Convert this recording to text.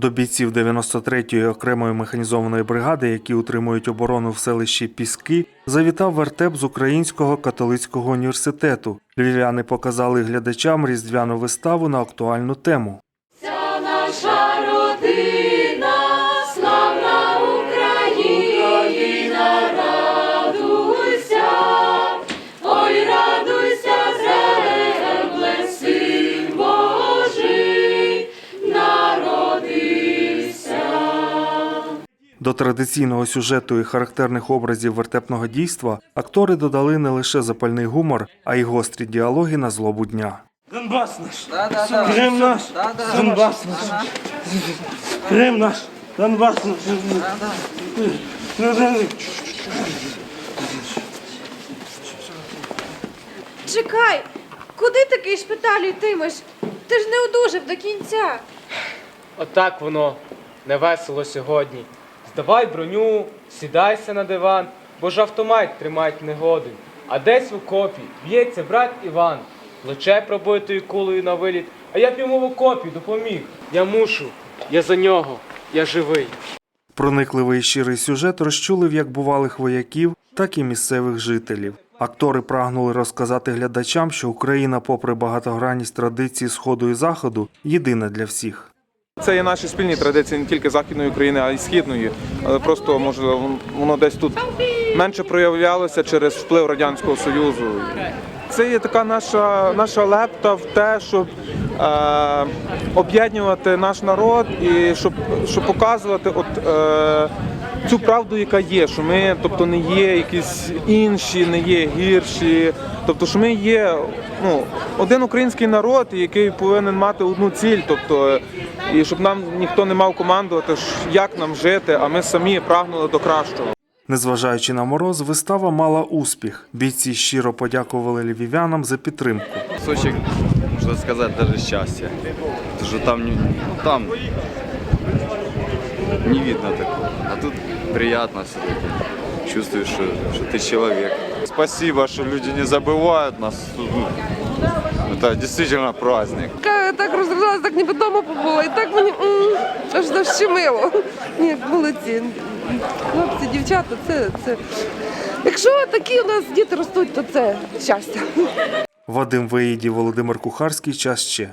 До бійців 93-ї окремої механізованої бригади, які утримують оборону в селищі Піски, завітав вертеп з Українського католицького університету. Львів'яни показали глядачам різдвяну виставу на актуальну тему. наша родина, До традиційного сюжету і характерних образів вертепного дійства актори додали не лише запальний гумор, а й гострі діалоги на злобу дня. Донбас наш, Да, да, да. Крим наш, Да, да. Донбас наш, Крим наш, Донбас наш. Чекай, куди такий шпиталю йтимеш? Ти ж не одужав до кінця. Отак воно не весело сьогодні. Здавай броню, сідайся на диван, бо ж автомат тримать негодин. А десь в окопі б'ється брат Іван, плече пробитою кулею на виліт, а я б йому в окопі допоміг. Я мушу, я за нього, я живий. Проникливий щирий сюжет розчулив як бувалих вояків, так і місцевих жителів. Актори прагнули розказати глядачам, що Україна, попри багатогранність традицій Сходу і Заходу, єдина для всіх. Це є наші спільні традиції не тільки західної України, а й східної. Просто може воно десь тут менше проявлялося через вплив радянського союзу. Це є така наша, наша лепта в те, щоб е, об'єднувати наш народ і щоб, щоб показувати от, е, цю правду, яка є, що ми, тобто, не є якісь інші, не є гірші. Тобто, що ми є ну, один український народ, який повинен мати одну ціль, тобто, і щоб нам ніхто не мав командувати, як нам жити, а ми самі прагнули до кращого. Незважаючи на мороз, вистава мала успіх. Бійці щиро подякували львів'янам за підтримку. кусочек, можно сказать, даже счастья. Потому что там, там не видно такого. А тут приятно все-таки. Чувствуешь, что, что ты человек. Спасибо, что люди не забывают нас. Ну, Это действительно праздник. Так, так розрядилася, так ніби вдома побула. І так мені м, аж защемило. Ні, молодці. Хлопці, дівчата, це, це. Якщо такі у нас діти ростуть, то це щастя. Вадим Веїді, Володимир Кухарський. Час ще.